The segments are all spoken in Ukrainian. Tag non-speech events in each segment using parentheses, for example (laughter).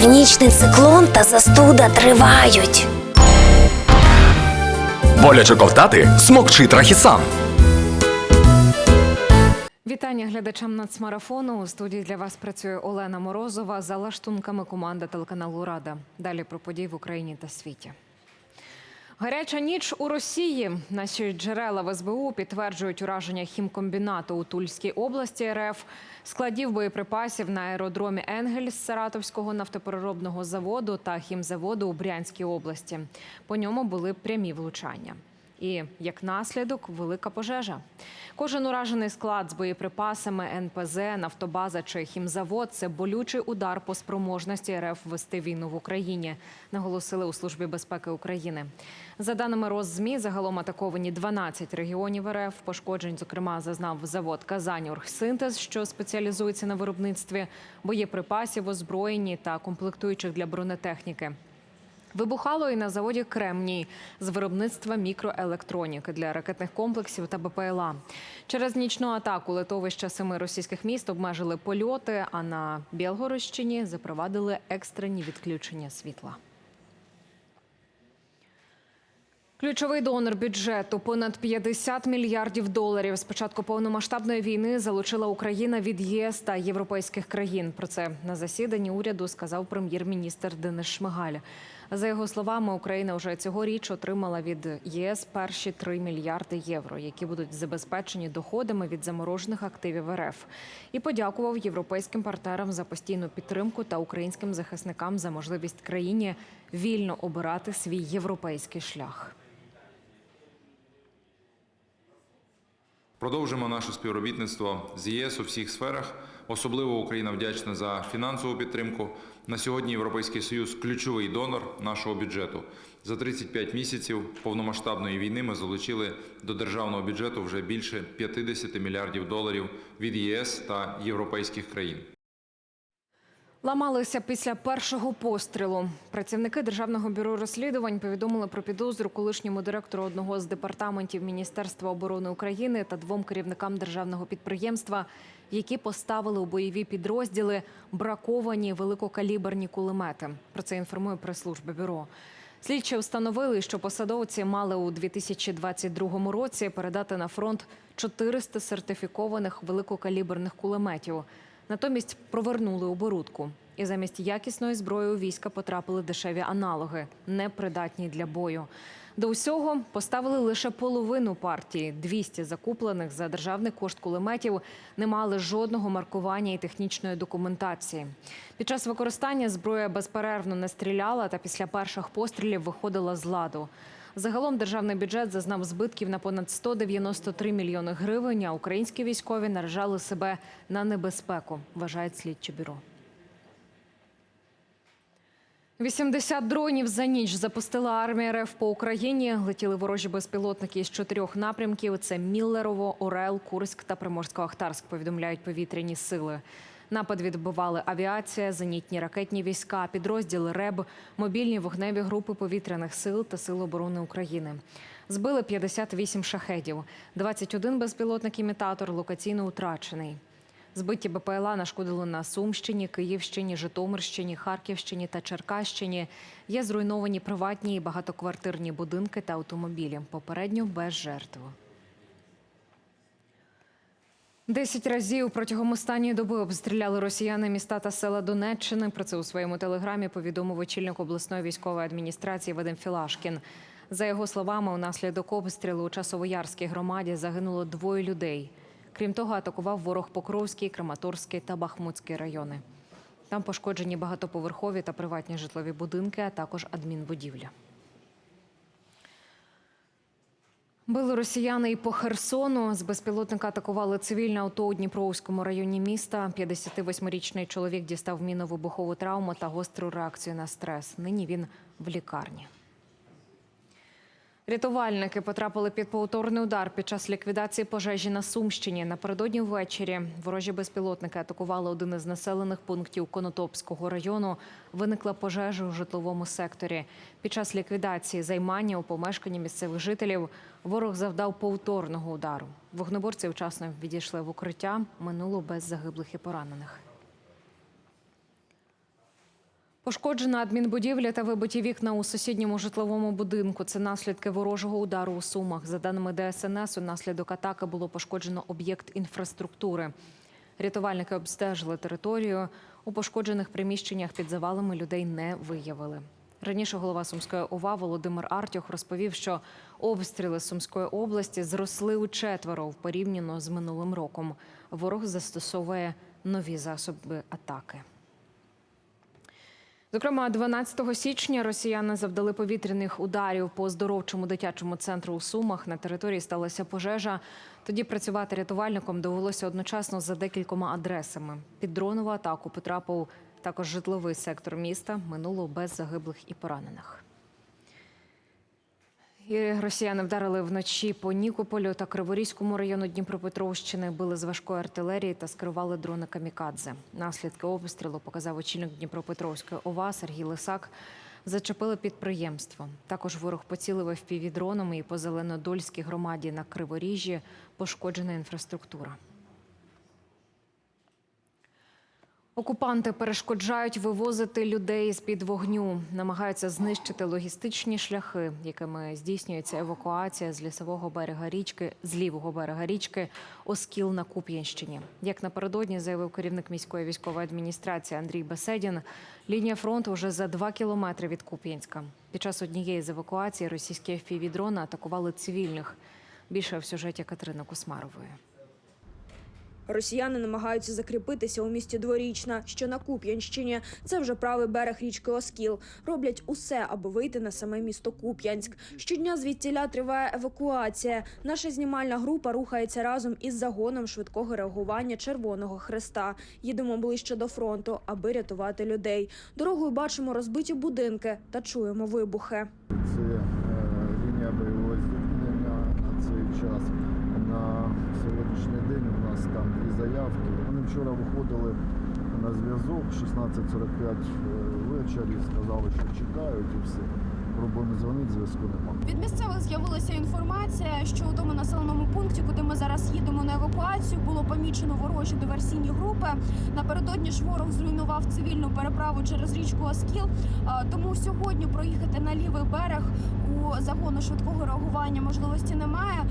Північний циклон та застуда тривають. Боляче ковтати смокчи трахісан. Вітання глядачам нацмарафону. У студії для вас працює Олена Морозова за лаштунками команда телеканалу Рада. Далі про події в Україні та світі. Гаряча ніч у Росії. Наші джерела в СБУ підтверджують ураження хімкомбінату у Тульській області РФ, складів боєприпасів на аеродромі Енгельс Саратовського нафтопереробного заводу та хімзаводу у Брянській області. По ньому були прямі влучання. І як наслідок велика пожежа. Кожен уражений склад з боєприпасами, НПЗ, нафтобаза чи хімзавод це болючий удар по спроможності РФ вести війну в Україні, наголосили у службі безпеки України. За даними Роззмі, загалом атаковані 12 регіонів РФ. Пошкоджень, зокрема, зазнав завод Казань Оргсинтез, що спеціалізується на виробництві боєприпасів, озброєнні та комплектуючих для бронетехніки. Вибухало і на заводі Кремній з виробництва мікроелектроніки для ракетних комплексів та БПЛА. Через нічну атаку литовища семи російських міст обмежили польоти, а на Білгородщині запровадили екстрені відключення світла. Ключовий донор бюджету понад 50 мільярдів доларів з початку повномасштабної війни залучила Україна від ЄС та європейських країн. Про це на засіданні уряду сказав прем'єр-міністр Денис Шмигаль. За його словами, Україна вже цьогоріч отримала від ЄС перші 3 мільярди євро, які будуть забезпечені доходами від заморожених активів РФ. І подякував європейським партнерам за постійну підтримку та українським захисникам за можливість країні вільно обирати свій європейський шлях. Продовжимо наше співробітництво з ЄС у всіх сферах. Особливо Україна вдячна за фінансову підтримку. На сьогодні Європейський Союз ключовий донор нашого бюджету. За 35 місяців повномасштабної війни ми залучили до державного бюджету вже більше 50 мільярдів доларів від ЄС та європейських країн. Ламалися після першого пострілу. Працівники державного бюро розслідувань повідомили про підозру колишньому директору одного з департаментів Міністерства оборони України та двом керівникам державного підприємства, які поставили у бойові підрозділи браковані великокаліберні кулемети. Про це інформує прес-служба бюро. Слідчі встановили, що посадовці мали у 2022 році передати на фронт 400 сертифікованих великокаліберних кулеметів. Натомість провернули оборудку. І замість якісної зброї у війська потрапили дешеві аналоги, непридатні для бою. До усього поставили лише половину партії. 200 закуплених за державний кошт кулеметів не мали жодного маркування і технічної документації. Під час використання зброя безперервно не стріляла та після перших пострілів виходила з ладу. Загалом державний бюджет зазнав збитків на понад 193 мільйони гривень. А українські військові наражали себе на небезпеку, вважають слідчі бюро. 80 дронів за ніч запустила армія РФ по Україні. Летіли ворожі безпілотники з чотирьох напрямків: це Міллерово, Орел, Курськ та Приморсько-Ахтарськ. Повідомляють повітряні сили. Напад відбивали авіація, зенітні ракетні війська, підрозділи РЕБ, мобільні вогневі групи повітряних сил та сил оборони України. Збили 58 шахедів, 21 безпілотник-імітатор локаційно утрачений. Збиті БПЛА нашкодили на Сумщині, Київщині, Житомирщині, Харківщині та Черкащині. Є зруйновані приватні і багатоквартирні будинки та автомобілі. Попередньо без жертв. Десять разів протягом останньої доби обстріляли росіяни міста та села Донеччини. Про це у своєму телеграмі повідомив очільник обласної військової адміністрації Вадим Філашкін. За його словами, унаслідок обстрілу у Часовоярській громаді загинуло двоє людей. Крім того, атакував ворог Покровський, Краматорський та Бахмутський райони. Там пошкоджені багатоповерхові та приватні житлові будинки, а також адмінбудівля. Били росіяни і по Херсону. З безпілотника атакували цивільне авто у Дніпровському районі міста. 58-річний чоловік дістав мінно-вибухову травму та гостру реакцію на стрес. Нині він в лікарні. Рятувальники потрапили під повторний удар під час ліквідації пожежі на Сумщині. Напередодні ввечері ворожі безпілотники атакували один із населених пунктів Конотопського району. Виникла пожежа у житловому секторі. Під час ліквідації займання у помешканні місцевих жителів ворог завдав повторного удару. Вогнеборці вчасно відійшли в укриття. Минуло без загиблих і поранених. Пошкоджена адмінбудівля та вибиті вікна у сусідньому житловому будинку. Це наслідки ворожого удару у Сумах. За даними ДСНС, унаслідок атаки було пошкоджено об'єкт інфраструктури. Рятувальники обстежили територію. У пошкоджених приміщеннях під завалами людей не виявили. Раніше голова Сумської ОВА Володимир Артюх розповів, що обстріли Сумської області зросли у четверо в порівняно з минулим роком. Ворог застосовує нові засоби атаки. Зокрема, 12 січня росіяни завдали повітряних ударів по оздоровчому дитячому центру у Сумах. На території сталася пожежа. Тоді працювати рятувальником довелося одночасно за декількома адресами. Під дронову атаку потрапив також житловий сектор міста. Минуло без загиблих і поранених. І росіяни вдарили вночі по Нікополю та Криворізькому району Дніпропетровщини, били з важкої артилерії та скерували дрони камікадзе. Наслідки обстрілу показав очільник Дніпропетровської ОВА Сергій Лисак. Зачепили підприємство. Також ворог поцілив FPV-дронами і по Зеленодольській громаді на Криворіжжі пошкоджена інфраструктура. Окупанти перешкоджають вивозити людей з під вогню, намагаються знищити логістичні шляхи, якими здійснюється евакуація з лісового берега річки, з лівого берега річки Оскіл на Куп'янщині. Як напередодні заявив керівник міської військової адміністрації Андрій Беседін, лінія фронту вже за два кілометри від Куп'янська. Під час однієї з евакуацій російські FPV-дрони атакували цивільних. Більше в сюжеті Катерини Кусмарової. Росіяни намагаються закріпитися у місті Дворічна, що на Куп'янщині. Це вже правий берег річки Оскіл. Роблять усе, аби вийти на саме місто Куп'янськ. Щодня звідтіля триває евакуація. Наша знімальна група рухається разом із загоном швидкого реагування Червоного Хреста. Їдемо ближче до фронту, аби рятувати людей. Дорогою бачимо розбиті будинки та чуємо вибухи. Це е, лінія бойового зіткнення на цей час. На сьогоднішній день у нас там дві заявки. Вони вчора виходили на зв'язок 16.45 ввечері, сказали, що чекають і все. Пробуємо дзвонити, зв'язку немає. Від місцевих з'явилася інформація, що у тому населеному пункті, куди ми зараз їдемо на евакуацію, було помічено ворожі диверсійні групи. Напередодні ж ворог зруйнував цивільну переправу через річку Оскіл. Тому сьогодні проїхати на лівий берег у загону швидкого реагування можливості немає.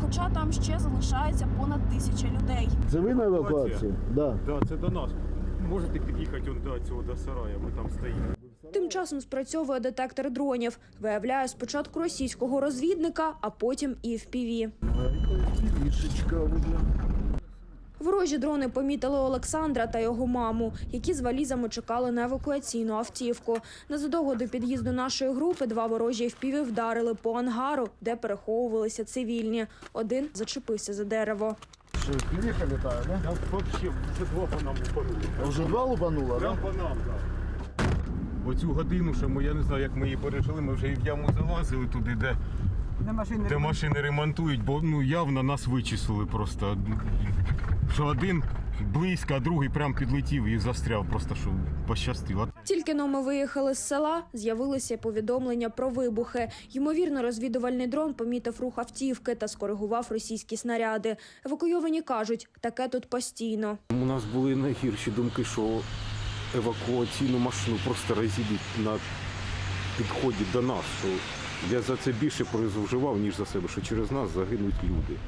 Хоча там ще залишається понад тисяча людей. Це ви на евакуації? Да. Да, це до нас. Можете під'їхати до цього до сарая, ми там стоїмо. Тим часом спрацьовує детектор дронів. Виявляє спочатку російського розвідника, а потім і FPV. Вже. Ворожі дрони помітили Олександра та його маму, які з валізами чекали на евакуаційну автівку. Незадовго до під'їзду нашої групи два ворожі FPV вдарили по ангару, де переховувалися цивільні. Один зачепився за дерево. Що, літає? Там вообще вже два по нам упанули. Вже два лупануло, Прям по нам, так. Оцю годину, що ми, я не знаю, як ми її пережили, ми вже і в яму залазили туди, де, де машини ремонтують, бо ну, явно нас вичислили просто. Що один близько, а другий прям підлетів і застряв, просто що пощастило. Тільки но ми виїхали з села, з'явилися повідомлення про вибухи. Ймовірно, розвідувальний дрон помітив рух автівки та скоригував російські снаряди. Евакуйовані кажуть, таке тут постійно. У нас були найгірші думки, що евакуаційну машину просто розіб'ють на підході до нас. Що я за це більше переживав, ніж за себе, що через нас загинуть люди.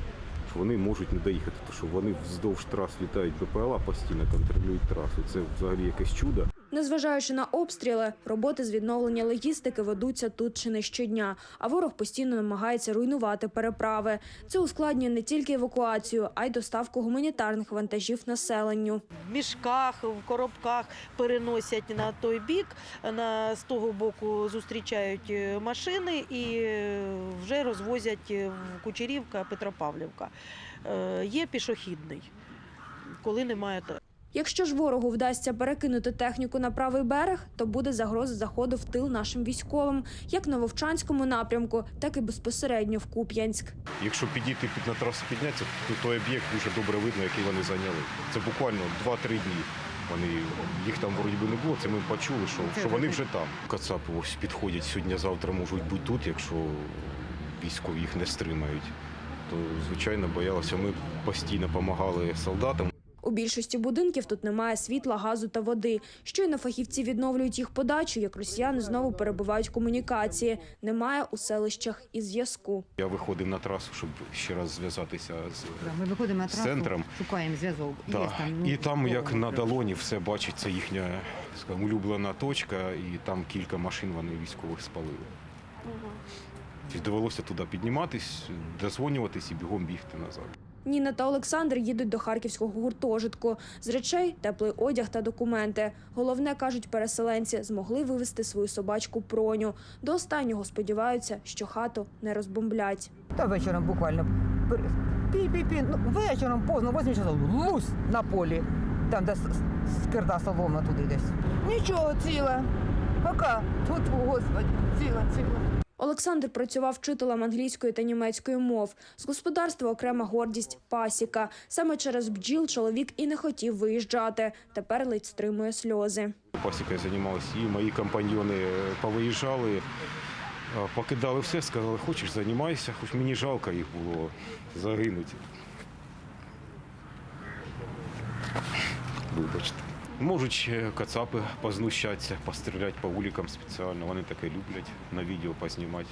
Вони можуть не доїхати, тому що вони вздовж трас літають БПЛА постійно, контролюють трасу. Це взагалі якесь чудо. Незважаючи на обстріли, роботи з відновлення логістики ведуться тут чи не щодня, а ворог постійно намагається руйнувати переправи. Це ускладнює не тільки евакуацію, а й доставку гуманітарних вантажів населенню. в мішках, в коробках переносять на той бік, на з того боку зустрічають е, машини і е, вже розвозять е, в Кучерівка, Петропавлівка. Є пішохідний, коли немає Якщо ж ворогу вдасться перекинути техніку на правий берег, то буде загроза заходу в тил нашим військовим, як на Вовчанському напрямку, так і безпосередньо в Куп'янськ. Якщо підійти під на трасу піднятися, то той об'єкт дуже добре видно, який вони зайняли. Це буквально 2-3 дні. Вони їх там вроді би не було. Це ми почули, що, що вони вже там. Кацапи ось підходять сьогодні-завтра можуть бути тут, якщо військові їх не стримають. То звичайно боялися. Ми постійно допомагали солдатам. У більшості будинків тут немає світла, газу та води. Щойно фахівці відновлюють їх подачу, як росіяни знову перебувають комунікації. Немає у селищах і зв'язку. Я виходив на трасу, щоб ще раз зв'язатися з Ми виходимо на трасу, центром. шукаємо зв'язок. Так. там, і там, як на долоні, все бачиться їхня скажімо, улюблена точка, і там кілька машин вони військових спалили. Довелося туди підніматись, дозвонюватись і бігом бігти назад. Ніна та Олександр їдуть до харківського гуртожитку. З речей теплий одяг та документи. Головне, кажуть переселенці, змогли вивезти свою собачку проню. До останнього сподіваються, що хату не розбомблять. Та вечором буквально пі-пі-пі, ну, вечором поздно, 8 часов, лусь на полі, там, де скирда солома туди десь. Нічого, ціла. Пока. Тут, господи, ціла, ціла. Олександр працював вчителем англійської та німецької мов. З господарства окрема гордість пасіка. Саме через бджіл чоловік і не хотів виїжджати. Тепер ледь стримує сльози. Пасікою займалися і мої компаньйони е, повиїжджали, е, покидали все, сказали, хочеш, займайся, хоч мені жалко їх було загинути. Вибачте. Можуть кацапи познущатися, постріляти по вуликам спеціально. Вони таке люблять на відео познімати.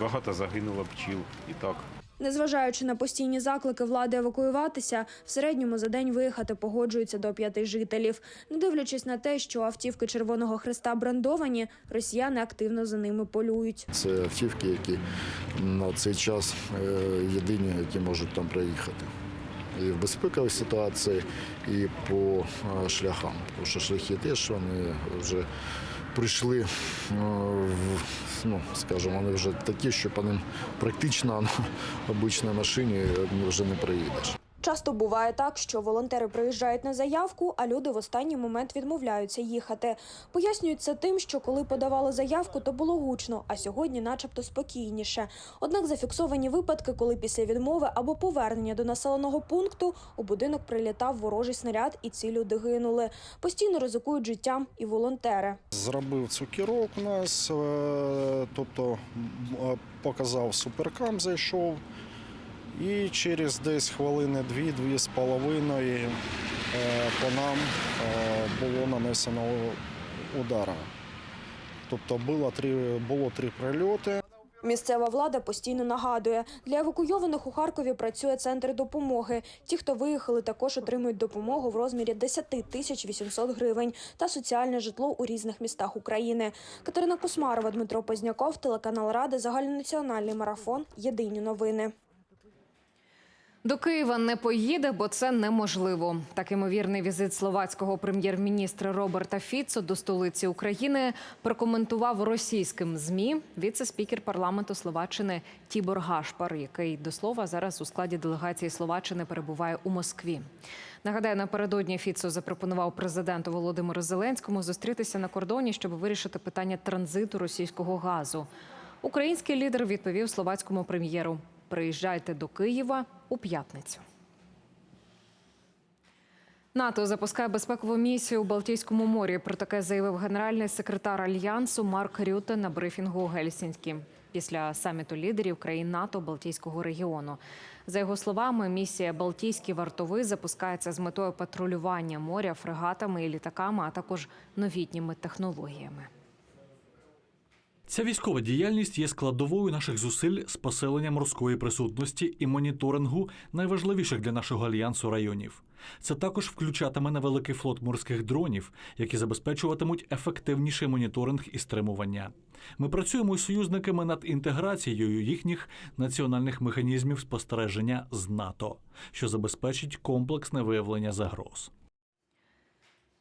Багато загинуло бджіл і так. Незважаючи на постійні заклики влади евакуюватися, в середньому за день виїхати погоджуються до п'яти жителів. Не дивлячись на те, що автівки Червоного Христа брендовані, росіяни активно за ними полюють. Це автівки, які на цей час е, єдині, які можуть там проїхати. І в безпековій ситуації, і по е, шляхам. Тому що шляхи теж вони вже прийшли, е, в, ну, скажімо, вони вже такі, що по ним практично (laughs) на обичній машині вже не проїдеш. Часто буває так, що волонтери приїжджають на заявку, а люди в останній момент відмовляються їхати. Пояснюють це тим, що коли подавали заявку, то було гучно, а сьогодні, начебто, спокійніше. Однак зафіксовані випадки, коли після відмови або повернення до населеного пункту у будинок прилітав ворожий снаряд, і ці люди гинули. Постійно ризикують життям і волонтери. Зробив цукерок у нас, е, тобто показав суперкам, зайшов. І через десь хвилини дві-дві з половиною е, по нам е, було нанесено удара. Тобто було три, було три прильоти. Місцева влада постійно нагадує, для евакуйованих у Харкові працює центр допомоги. Ті, хто виїхали, також отримують допомогу в розмірі 10 тисяч 800 гривень та соціальне житло у різних містах України. Катерина Космарова, Дмитро Позняков, телеканал Ради, загальнонаціональний марафон. Єдині новини. До Києва не поїде, бо це неможливо. Так ймовірний візит словацького прем'єр-міністра Роберта Фіцо до столиці України прокоментував російським змі віце-спікер парламенту Словаччини Тібор Гашпар, який до слова зараз у складі делегації Словаччини перебуває у Москві. Нагадаю, напередодні Фіцо запропонував президенту Володимиру Зеленському зустрітися на кордоні, щоб вирішити питання транзиту російського газу. Український лідер відповів словацькому прем'єру: приїжджайте до Києва у п'ятницю. НАТО запускає безпекову місію у Балтійському морі. Про таке заявив генеральний секретар альянсу Марк Рюте на брифінгу у Гельсінські після саміту лідерів країн НАТО Балтійського регіону. За його словами, місія Балтійський вартовий запускається з метою патрулювання моря фрегатами і літаками, а також новітніми технологіями. Ця військова діяльність є складовою наших зусиль з посилення морської присутності і моніторингу найважливіших для нашого альянсу районів. Це також включатиме невеликий флот морських дронів, які забезпечуватимуть ефективніший моніторинг і стримування. Ми працюємо із союзниками над інтеграцією їхніх національних механізмів спостереження з НАТО, що забезпечить комплексне виявлення загроз.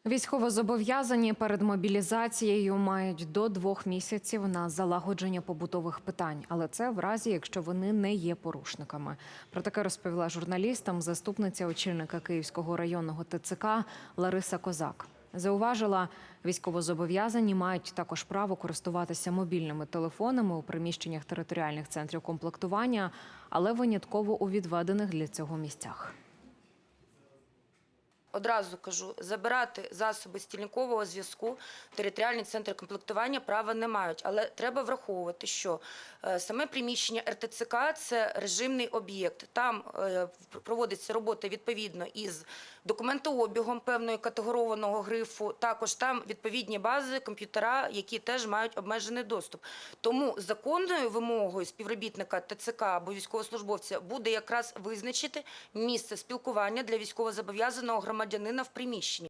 Військовозобов'язані перед мобілізацією мають до двох місяців на залагодження побутових питань, але це в разі, якщо вони не є порушниками. Про таке розповіла журналістам заступниця очільника Київського районного ТЦК Лариса Козак. Зауважила, військовозобов'язані мають також право користуватися мобільними телефонами у приміщеннях територіальних центрів комплектування, але винятково у відведених для цього місцях. Одразу кажу, забирати засоби стільникового зв'язку територіальні центри комплектування права не мають. Але треба враховувати, що е, саме приміщення РТЦК – це режимний об'єкт. Там е, проводиться робота відповідно із документообігом певної категорованого грифу. Також там відповідні бази, комп'ютера, які теж мають обмежений доступ. Тому законною вимогою співробітника ТЦК або військовослужбовця буде якраз визначити місце спілкування для військовозобов'язаного громадянина в приміщенні.